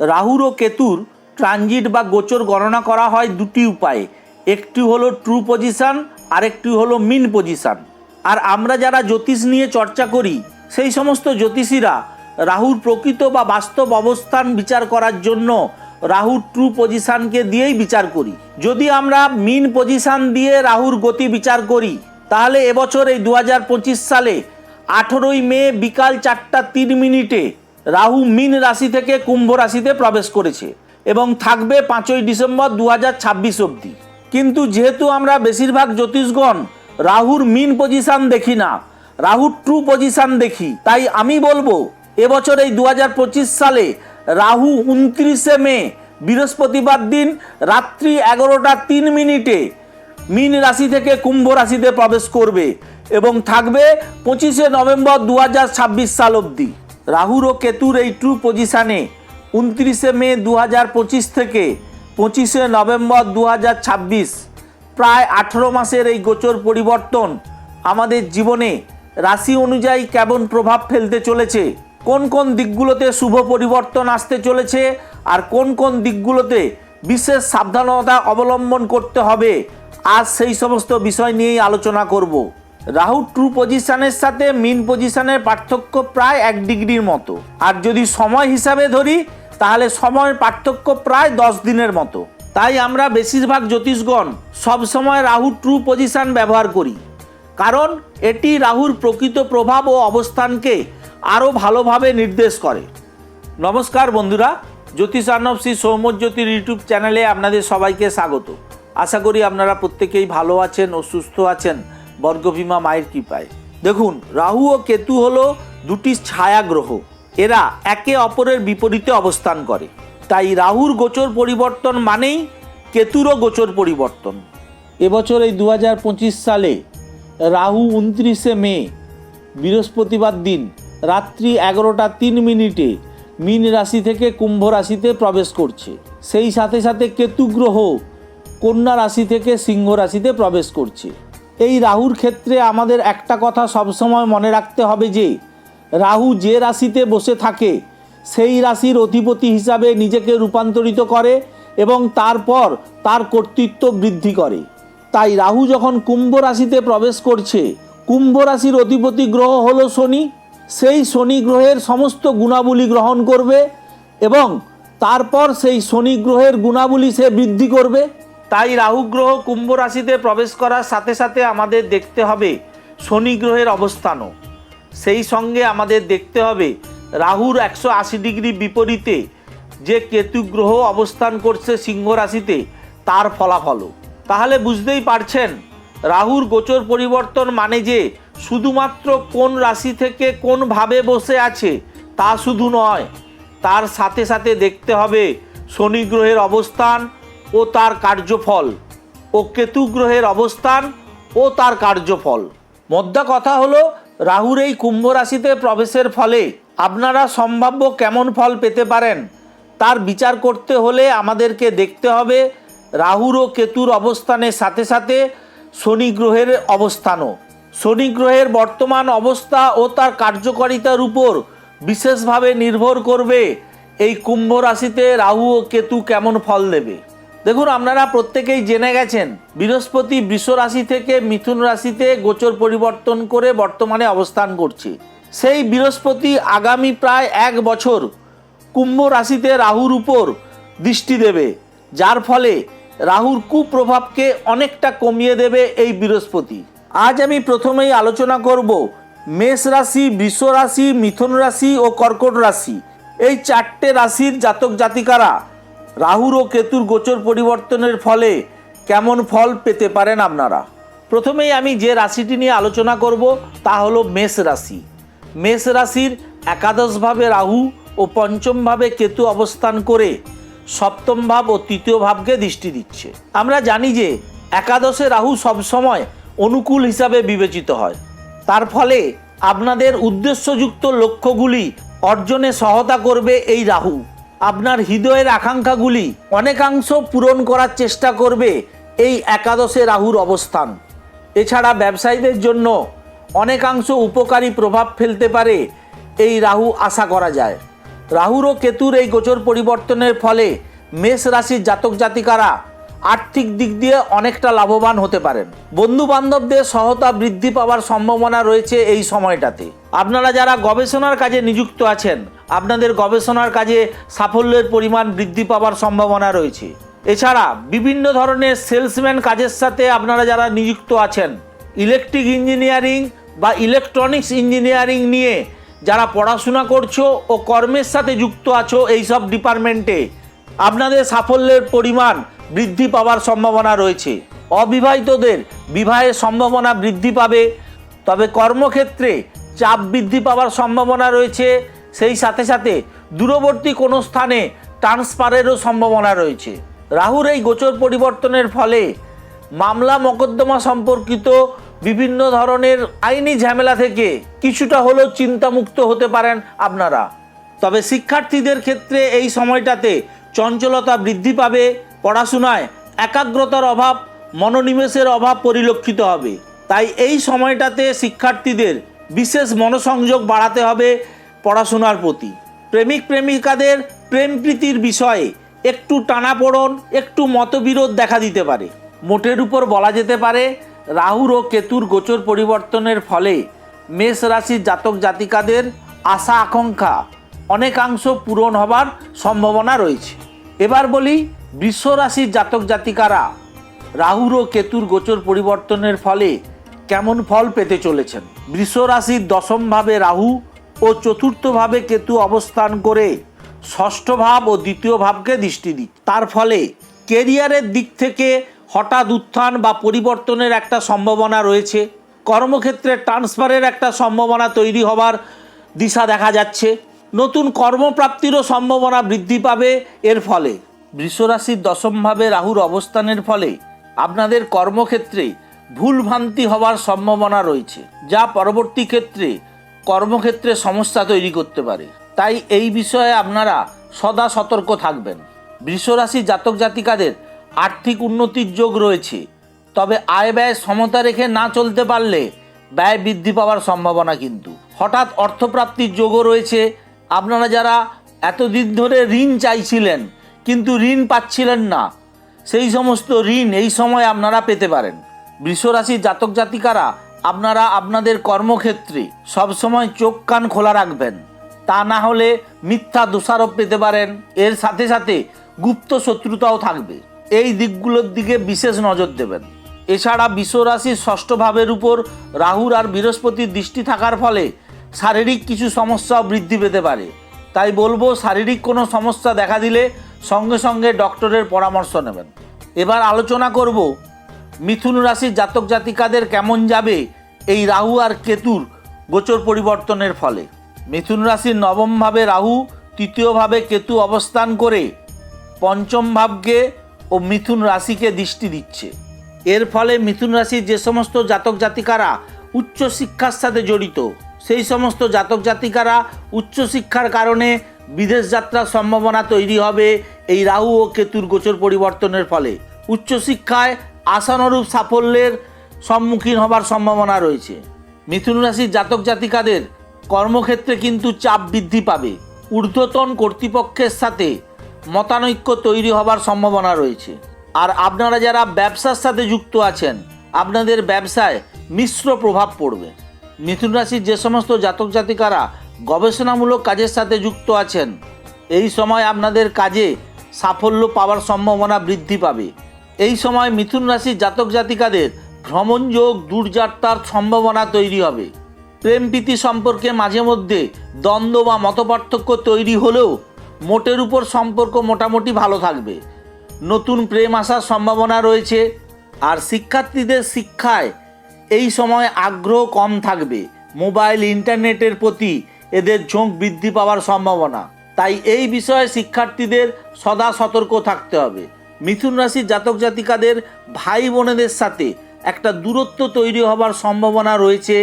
রাহুর ও কেতুর ট্রানজিট বা গোচর গণনা করা হয় দুটি উপায়ে। একটি হলো ট্রু পজিশন আরেকটি হলো মিন পজিশন আর আমরা যারা জ্যোতিষ নিয়ে চর্চা করি, সেই সমস্ত জ্যোতিষীরা রাহুর প্রকৃত বা বাস্তব অবস্থান বিচার করার জন্য রাহুর ট্রু পজিশনকে দিয়েই বিচার করি। যদি আমরা মিন পজিশন দিয়ে রাহুর গতি বিচার করি, তাহলে এবছর এই দু হাজার পঁচিশ সালে আঠেরোই মে বিকাল চারটা তিন মিনিটে রাহু মিন রাশি থেকে কুম্ভ রাশিতে প্রবেশ করেছে এবং থাকবে পাঁচই ডিসেম্বর দু হাজার ছাব্বিশ অবধি। কিন্তু যেহেতু আমরা বেশিরভাগ জ্যোতিষগণ রাহুর মিন পজিশন দেখি না, রাহুর ট্রু পজিশন দেখি, তাই আমি বলব এবছর এই দু হাজার পঁচিশ সালে রাহু উনত্রিশে মে, বৃহস্পতিবার দিন রাত্রি এগারোটা তিন মিনিটে মিন রাশি থেকে কুম্ভ রাশিতে প্রবেশ করবে। এবং থাকবে পঁচিশে নভেম্বর দু হাজার ছাব্বিশ সাল অবধি। রাহুর ও কেতুর এই ট্রু পজিশানে উনত্রিশে মে দু হাজার পঁচিশ থেকে পঁচিশে নভেম্বর দু হাজার ছাব্বিশ, প্রায় আঠেরো মাসের এই গোচর পরিবর্তন আমাদের জীবনে রাশি অনুযায়ী কেমন প্রভাব ফেলতে চলেছে, কোন কোন দিকগুলোতে শুভ পরিবর্তন আসতে চলেছে আর কোন কোন দিকগুলোতে বিশেষ সাবধানতা অবলম্বন করতে হবে, আজ সেই সমস্ত বিষয় নিয়েই আলোচনা করব। রাহু ট্রু পজিশনের সাথে মিন পজিশনের পার্থক্য প্রায় এক ডিগ্রির মতো। আর যদি সময় হিসাবে ধরি, তাহলে সময়ের পার্থক্য প্রায় দশ দিনের মতো। তাই আমরা বেশিরভাগ জ্যোতিষগণ সবসময় রাহু ট্রু পজিশন ব্যবহার করি। কারণ এটি রাহুর প্রকৃত প্রভাব ও অবস্থানকে আরও ভালোভাবে নির্দেশ করে। নমস্কার বন্ধুরা, জ্যোতিষ আর্ণব শ্রী সৌম্যজ্যোতির ইউটিউব চ্যানেলে আপনাদের সবাইকে স্বাগত। আশা করি আপনারা প্রত্যেকেই ভালো আছেন ও সুস্থ আছেন। বর্গভীমা মায়ের কৃপায়। দেখুন, রাহু ও কেতু হলো দুটি ছায়া গ্রহ এরা একে অপরের বিপরীতে অবস্থান করে। তাই রাহুর গোচর পরিবর্তন মানেই কেতুরও গোচর পরিবর্তন। এবছর এই দু হাজার পঁচিশ সালে রাহু উনত্রিশে মে, বৃহস্পতিবার দিন রাত্রি এগারোটা তিন মিনিটে মিন রাশি থেকে কুম্ভ রাশিতে প্রবেশ করছে। সেই সাথে সাথে কেতু গ্রহ কন্যা রাশি থেকে সিংহ রাশিতে প্রবেশ করছে। এই রাহুর ক্ষেত্রে আমাদের একটা কথা সবসময় মনে রাখতে হবে যে, রাহু যে রাশিতে বসে থাকে, সেই রাশির অধিপতি হিসাবে নিজেকে রূপান্তরিত করে এবং তারপর তার কর্তৃত্ব বৃদ্ধি করে। তাই রাহু যখন কুম্ভ রাশিতে প্রবেশ করছে, কুম্ভ রাশির অধিপতি গ্রহ হল শনি। সেই শনি গ্রহের সমস্ত গুণাবলী গ্রহণ করবে এবং তারপর সেই শনি গ্রহের গুণাবলী সে বৃদ্ধি করবে। তাই রাহু গ্রহ কুম্ভ রাশিতে প্রবেশ করার সাথে সাথে আমাদের দেখতে হবে শনি গ্রহের অবস্থানও। সেই সঙ্গে আমাদের দেখতে হবে রাহুর একশো আশি ডিগ্রি বিপরীতে যে কেতু গ্রহ অবস্থান করছে সিংহ রাশিতে, তার ফলাফলও। তাহলে বুঝতেই পারছেন, রাহুর গোচর পরিবর্তন মানে যে শুধুমাত্র কোন রাশি থেকে কোনভাবে বসে আছে, তা শুধু নয়, তার সাথে সাথে দেখতে হবে শনি গ্রহের অবস্থান ও তার কার্যফল, ও কেতু গ্রহের অবস্থান, ও তার কার্যফল। মধ্যা কথা হলো, রাহুর এই কুম্ভ রাশিতে প্রবেশের ফলে আপনারা সম্ভাব্য কেমন ফল পেতে পারেন, তার বিচার করতে হলে আমাদেরকে দেখতে হবে রাহুর ও কেতুর অবস্থানের সাথে সাথে শনি গ্রহের অবস্থানও। শনি গ্রহের বর্তমান অবস্থা ও তার কার্যকারিতার উপর বিশেষভাবে নির্ভর করবে এই কুম্ভ রাশিতে রাহু ও কেতু কেমন ফল দেবে। দেখুন, আপনারা প্রত্যেকেই জেনে গেছেন, বৃহস্পতি বৃষ রাশি থেকে মিথুন রাশিতে গোচর পরিবর্তন করে বর্তমানে অবস্থান করছে। সেই বৃহস্পতি আগামী প্রায় এক বছর কুম্ভ রাশিতে রাহুর উপর দৃষ্টি দেবে, যার ফলে রাহুর কুপ্রভাবকে অনেকটা কমিয়ে দেবে এই বৃহস্পতি। আজ আমি প্রথমেই আলোচনা করব মেষ রাশি, বৃষ রাশি, মিথুন রাশি ও কর্কট রাশি। এই চারটে রাশির জাতক জাতিকারা রাহুর ও কেতুর গোচর পরিবর্তনের ফলে কেমন ফল পেতে পারেন আপনারা? প্রথমেই আমি যে রাশিটি নিয়ে আলোচনা করব, তা হলো মেষ রাশি। মেষ রাশির একাদশভাবে রাহু ও পঞ্চমভাবে কেতু অবস্থান করে সপ্তম ভাব ও তৃতীয় ভাবকে দৃষ্টি দিচ্ছে। আমরা জানি যে একাদশে রাহু সবসময় অনুকূল হিসাবে বিবেচিত হয়। তার ফলে আপনাদের উদ্দেশ্যযুক্ত লক্ষ্যগুলি অর্জনে সহায়তা করবে এই রাহু। আপনার হৃদয়ের আকাঙ্ক্ষাগুলি অনেকাংশ পূরণ করার চেষ্টা করবে এই একাদশে রাহুর অবস্থান। এছাড়া ব্যবসায়ীদের জন্য অনেকাংশ উপকারী প্রভাব ফেলতে পারে এই রাহু আশা করা যায়। রাহুর ও কেতুর এই গোচর পরিবর্তনের ফলে মেষ রাশির জাতক জাতিকারা আর্থিক দিক দিয়ে অনেকটা লাভবান হতে পারেন। বন্ধু বান্ধবদের সহতা বৃদ্ধি পাওয়ার সম্ভাবনা রয়েছে এই সময়টাতে। আপনারা যারা গবেষণার কাজে নিযুক্ত আছেন, আপনাদের গবেষণার কাজে সাফল্যের পরিমাণ বৃদ্ধি পাওয়ার সম্ভাবনা রয়েছে। এছাড়া বিভিন্ন ধরনের সেলসম্যান কাজের সাথে আপনারা যারা নিযুক্ত আছেন, ইলেকট্রিক ইঞ্জিনিয়ারিং বা ইলেকট্রনিক্স ইঞ্জিনিয়ারিং নিয়ে যারা পড়াশোনা করছ ও কর্মের সাথে যুক্ত আছো এইসব ডিপার্টমেন্টে, আপনাদের সাফল্যের পরিমাণ বৃদ্ধি পাওয়ার সম্ভাবনা রয়েছে। অবিবাহিতদের বিবাহের সম্ভাবনা বৃদ্ধি পাবে, তবে কর্মক্ষেত্রে চাপ বৃদ্ধি পাওয়ার সম্ভাবনা রয়েছে। সেই সাথে সাথে দূরবর্তী কোনো স্থানে ট্রান্সফারেরও সম্ভাবনা রয়েছে। রাহুর এই গোচর পরিবর্তনের ফলে মামলা মকদ্দমা সম্পর্কিত বিভিন্ন ধরনের আইনি ঝামেলা থেকে কিছুটা হলেও চিন্তামুক্ত হতে পারেন আপনারা। তবে শিক্ষার্থীদের ক্ষেত্রে এই সময়টাতে চঞ্চলতা বৃদ্ধি পাবে পড়াশোনায় একাগ্রতার অভাব, মনোনিবেশের অভাব পরিলক্ষিত হবে। তাই এই সময়টাতে শিক্ষার্থীদের বিশেষ মনোসংযোগ বাড়াতে হবে পড়াশোনার প্রতি। প্রেমিক প্রেমিকাদের প্রেম প্রীতির বিষয়ে একটু টানাপোড়ন, একটু মতবিরোধ দেখা দিতে পারে। মোটের উপর বলা যেতে পারে, রাহুর ও কেতুর গোচর পরিবর্তনের ফলে মেষ রাশির জাতক জাতিকাদের আশা আকাঙ্ক্ষা অনেকাংশ পূরণ হবার সম্ভাবনা রয়েছে। এবার বলি বৃষ রাশির জাতক জাতিকারা রাহুর ও কেতুর গোচর পরিবর্তনের ফলে কেমন ফল পেতে চলেছেন? বৃষ রাশির দশম ভাবে রাহু ও চতুর্থ ভাবে কেতু অবস্থান করে ষষ্ঠ ভাব ও দ্বিতীয় ভাবকে দৃষ্টি দিক। তার ফলে কেরিয়ারের দিক থেকে হঠাৎ উত্থান বা পরিবর্তনের একটা সম্ভাবনা রয়েছে। কর্মক্ষেত্রে ট্রান্সফারের একটা সম্ভাবনা তৈরি হবার দিশা দেখা যাচ্ছে। নতুন কর্মপ্রাপ্তিরও সম্ভাবনা বৃদ্ধি পাবে। এর ফলে বৃষরাশির দশমভাবে রাহুর অবস্থানের ফলে আপনাদের কর্মক্ষেত্রে ভুলভ্রান্তি হওয়ার সম্ভাবনা রয়েছে, যা পরবর্তী ক্ষেত্রে কর্মক্ষেত্রে সমস্যা তৈরি করতে পারে। তাই এই বিষয়ে আপনারা সদা সতর্ক থাকবেন। বৃষরাশি জাতক জাতিকাদের আর্থিক উন্নতির যোগ রয়েছে, তবে আয় ব্যয় সমতা রেখে না চলতে পারলে ব্যয় বৃদ্ধি পাওয়ার সম্ভাবনা কিন্তু। হঠাৎ অর্থপ্রাপ্তির যোগও রয়েছে। আপনারা যারা এতদিন ধরে ঋণ চাইছিলেন কিন্তু ঋণ পাচ্ছিলেন না। সেই সমস্ত ঋণ এই সময় আপনারা পেতে পারেন। বৃষরাশির জাতক জাতিকারা, আপনারা আপনাদের কর্মক্ষেত্রে সবসময় চোখ কান খোলা রাখবেন। তা না হলে মিথ্যা দোষারোপ পেতে পারেন। এর সাথে সাথে গুপ্ত শত্রুতাও থাকবে। এই দিকগুলোর দিকে বিশেষ নজর দেবেন। এছাড়া বিশ্বরাশির ষষ্ঠ ভাবের উপর রাহুর আর বৃহস্পতির দৃষ্টি থাকার ফলে শারীরিক কিছু সমস্যাও বৃদ্ধি পেতে পারে। তাই বলব, শারীরিক কোনো সমস্যা দেখা দিলে সঙ্গে সঙ্গে ডক্টরের পরামর্শ নেবেন। এবার আলোচনা করব মিথুন রাশির জাতক জাতিকাদের কেমন যাবে এই রাহু আর কেতুর গোচর পরিবর্তনের ফলে। মিথুন রাশির নবম ভাবে রাহু, তৃতীয় ভাবে কেতু অবস্থান করে পঞ্চম ভাবকে ও মিথুন রাশিকে দৃষ্টি দিচ্ছে। এর ফলে মিথুন রাশির যে সমস্ত জাতক জাতিকারা উচ্চ শিক্ষার সাথে জড়িত, সেই সমস্ত জাতক জাতিকারা উচ্চশিক্ষার কারণে বিদেশ যাত্রার সম্ভাবনা তৈরি হবে এই রাহু ও কেতুর গোচর পরিবর্তনের ফলে। উচ্চশিক্ষায় আশানুরূপ সাফল্যের সম্মুখীন হবার সম্ভাবনা রয়েছে। মিথুন রাশির জাতক জাতিকাদের কর্মক্ষেত্রে কিন্তু চাপ বৃদ্ধি পাবে। ঊর্ধ্বতন কর্তৃপক্ষের সাথে মতানৈক্য তৈরি হবার সম্ভাবনা রয়েছে। আর আপনারা যারা ব্যবসার সাথে যুক্ত আছেন, আপনাদের ব্যবসায় মিশ্র প্রভাব পড়বে। মিথুন রাশির যে সমস্ত জাতক জাতিকারা গবেষণামূলক কাজের সাথে যুক্ত আছেন। এই সময় আপনাদের কাজে সাফল্য পাওয়ার সম্ভাবনা বৃদ্ধি পাবে। এই সময় মিথুন রাশির জাতক জাতিকাদের ভ্রমণযোগ দূরযাত্রার সম্ভাবনা তৈরি হবে। প্রেম প্রীতি সম্পর্কে মাঝে মধ্যে দ্বন্দ্ব বা মতপার্থক্য তৈরি হলেও মোটের উপর সম্পর্ক মোটামুটি ভালো থাকবে। নতুন প্রেম আসার সম্ভাবনা রয়েছে আর শিক্ষার্থীদের শিক্ষায় এই সময় আগ্রহ কম থাকবে। মোবাইল, ইন্টারনেটের প্রতি এদের ঝোঁক বৃদ্ধি পাওয়ার সম্ভাবনা। তাই এই বিষয়ে শিক্ষার্থীদের সদা সতর্ক থাকতে হবে। মিথুন রাশির জাতক জাতিকাদের ভাই বোনেদের সাথে একটা দূরত্ব তৈরি হবার সম্ভাবনা রয়েছে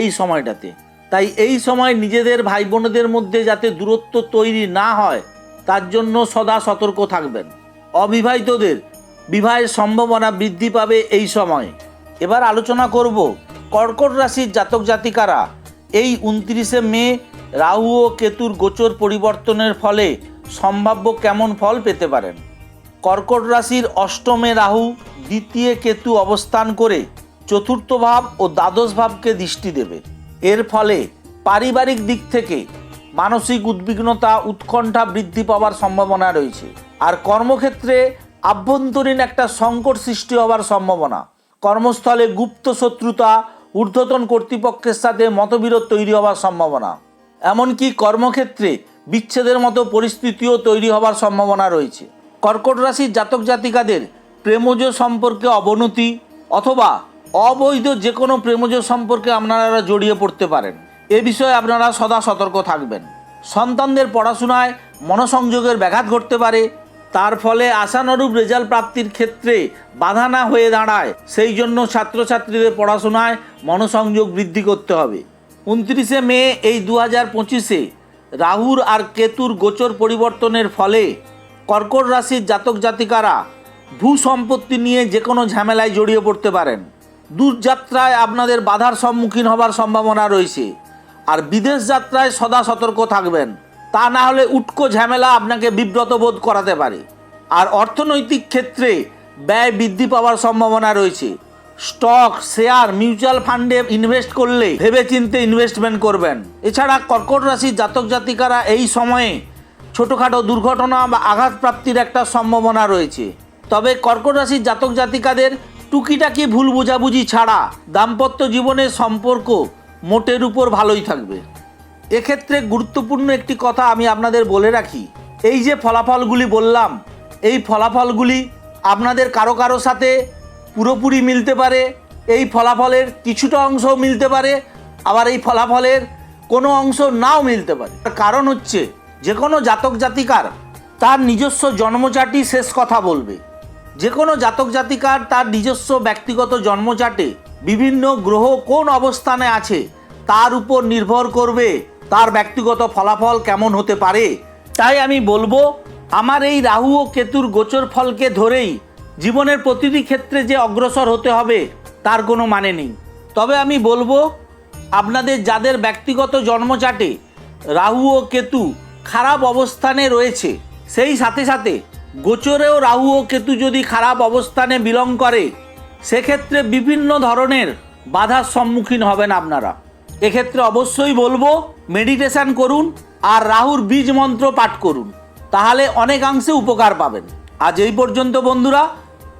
এই সময়টাতে। তাই এই সময় নিজেদের ভাই বোনেদের মধ্যে যাতে দূরত্ব তৈরি না হয়, তার জন্য সদা সতর্ক থাকবেন। অবিবাহিতদের বিবাহের সম্ভাবনা বৃদ্ধি পাবে এই সময়। এবার আলোচনা করব কর্কট রাশির জাতক জাতিকারা। এই উনত্রিশে মে রাহু ও কেতুর গোচর পরিবর্তনের ফলে সম্ভাব্য কেমন ফল পেতে পারেন? কর্কট রাশির অষ্টমে রাহু দ্বিতীয় কেতু অবস্থান করে চতুর্থ ভাব ও দ্বাদশ ভাবকে দৃষ্টি দেবে। এর ফলে পারিবারিক দিক থেকে মানসিক উদ্বিগ্নতা, উৎকণ্ঠা বৃদ্ধি পাওয়ার সম্ভাবনা রয়েছে। আর কর্মক্ষেত্রে আভ্যন্তরীণ একটা সংকট সৃষ্টি হওয়ার সম্ভাবনা। কর্মস্থলে গুপ্ত শত্রুতা, ঊর্ধ্বতন কর্তৃপক্ষের সাথে মতবিরোধ তৈরি হওয়ার সম্ভাবনা। এমনকি কর্মক্ষেত্রে বিচ্ছেদের মতো পরিস্থিতিও তৈরি হওয়ার সম্ভাবনা রয়েছে। কর্কট রাশির জাতক জাতিকাদের প্রেমজ সম্পর্কে অবনতি অথবা অবৈধ যে কোনো প্রেমজ সম্পর্কে আপনারা জড়িয়ে পড়তে পারেন। এ বিষয়ে আপনারা সদা সতর্ক থাকবেন। সন্তানদের পড়াশোনায় মনোসংযোগের ব্যাঘাত ঘটতে পারে। তার ফলে আশানুরূপ রেজাল্ট প্রাপ্তির ক্ষেত্রে বাধা না হয়ে দাঁড়ায়। সেই জন্য ছাত্রছাত্রীদের পড়াশোনায় মনোসংযোগ বৃদ্ধি করতে হবে। উনত্রিশে মে এই দু হাজার পঁচিশে রাহুর আর কেতুর গোচর পরিবর্তনের ফলে কর্কট রাশির জাতক জাতিকারা ভূ সম্পত্তি নিয়ে যে কোনো ঝামেলায় জড়িয়ে পড়তে পারেন। দূরযাত্রায় আপনাদের বাধার সম্মুখীন হবার সম্ভাবনা রয়েছে। আর বিদেশ যাত্রায় সদা সতর্ক থাকবেন। তা না হলে উটকো ঝামেলা আপনাকে বিব্রত বোধ করাতে পারে। আর অর্থনৈতিক ক্ষেত্রে ব্যয় বৃদ্ধি পাওয়ার সম্ভাবনা রয়েছে। স্টক, শেয়ার, মিউচুয়াল ফান্ডে ইনভেস্ট করলে ভেবেচিন্তে ইনভেস্টমেন্ট করবেন। এছাড়া কর্কট রাশির জাতক জাতিকারা এই সময়ে ছোটোখাটো দুর্ঘটনা বা আঘাত প্রাপ্তির একটা সম্ভাবনা রয়েছে। তবে কর্কট রাশির জাতক জাতিকাদের টুকিটাকি ভুল বোঝাবুঝি ছাড়া দাম্পত্য জীবনের সম্পর্ক মোটের উপর ভালোই থাকবে। এক্ষেত্রে গুরুত্বপূর্ণ একটি কথা আমি আপনাদের বলে রাখি। এই যে ফলাফলগুলি বললাম, এই ফলাফলগুলি আপনাদের কারও কারও সাথে পুরোপুরি মিলতে পারে, এই ফলাফলের কিছুটা অংশ মিলতে পারে, আবার এই ফলাফলের কোনো অংশ নাও মিলতে পারে। কারণ হচ্ছে যে কোনো জাতক জাতিকার তার নিজস্ব জন্মচাটি শেষ কথা বলবে। যে কোনো জাতক জাতিকার তার নিজস্ব ব্যক্তিগত জন্মচাটে বিভিন্ন গ্রহ কোন অবস্থানে আছে, তার উপর নির্ভর করবে তার ব্যক্তিগত ফলাফল কেমন হতে পারে। তাই আমি বলব, আমার এই রাহু ও কেতুর গোচর ফলকে ধরেই জীবনের প্রতিটি ক্ষেত্রে যে অগ্রসর হতে হবে, তার কোনো মানে নেই। তবে আমি বলব, আপনাদের যাদের ব্যক্তিগত জন্মচাটে রাহু ও কেতু খারাপ অবস্থানে রয়েছে, সেই সাথে সাথে গোচরেও রাহু ও কেতু যদি খারাপ অবস্থানে বিলং করে, সেক্ষেত্রে বিভিন্ন ধরনের বাধার সম্মুখীন হবেন আপনারা। এক্ষেত্রে অবশ্যই বলব, মেডিটেশন করুন আর রাহুর বীজ মন্ত্র পাঠ করুন। তাহলে অনেকাংশে উপকার পাবেন। আজ এই পর্যন্ত বন্ধুরা